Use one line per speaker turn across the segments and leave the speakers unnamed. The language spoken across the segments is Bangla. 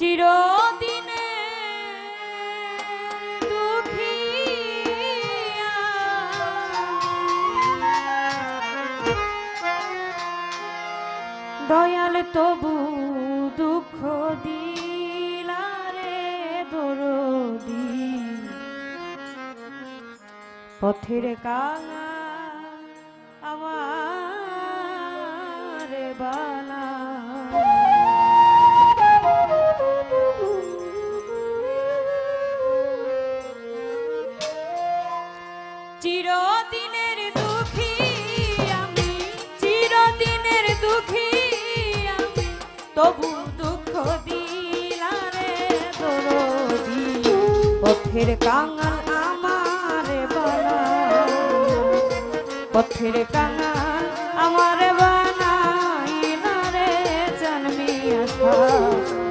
চিরদিনে দয়াল তবু দুঃখ দিলারে দরদি। পথের কাঙা আমার বালা। চিরদিনের দুঃখী পথের কাঙাল আমার পথের কাঙাল আমার বানাইলা রে জন্মি আসা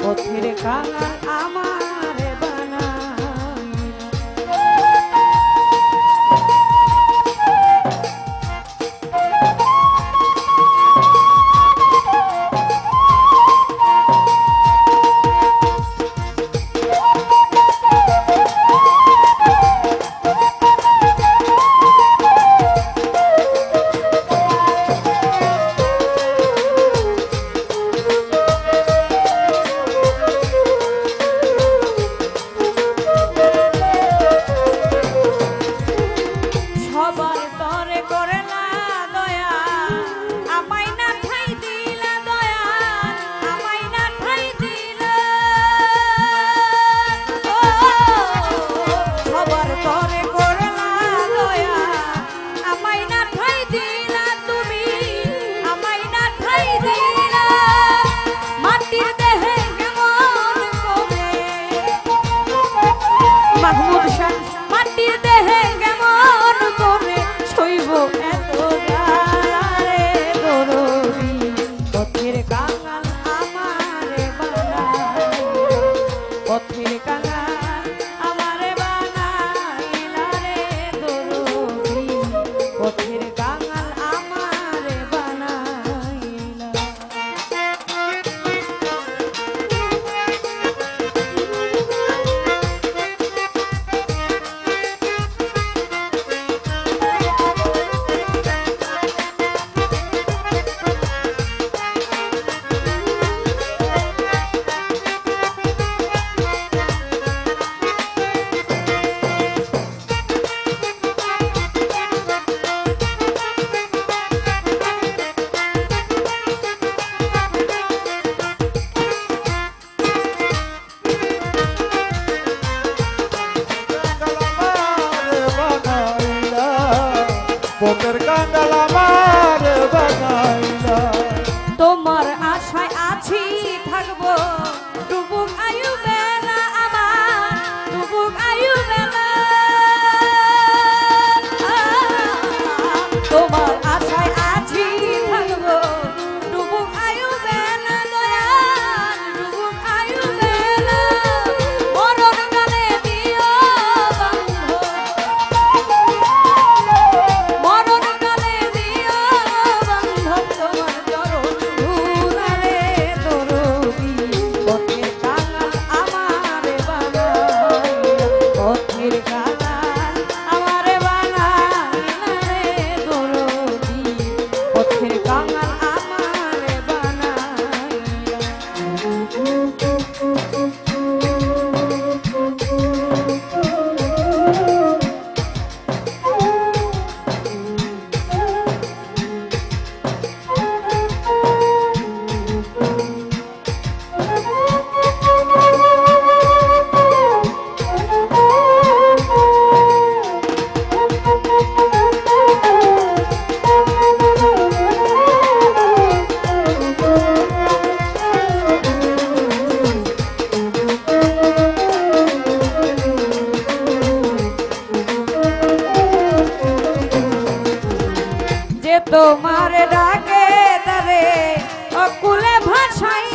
পথের কাঙাল আমার তোমার ডাকে তারে অকুলে ভাষাই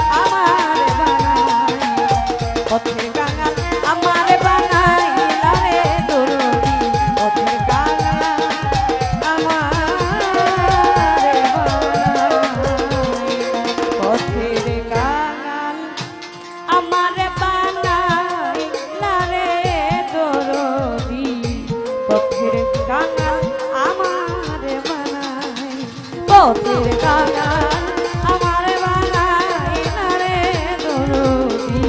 ফুল আমার বাগাই না রে দরদি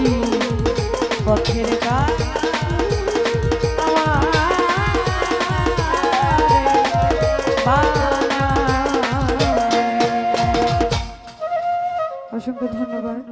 পথের গান অসংখ্য ধন্যবাদ।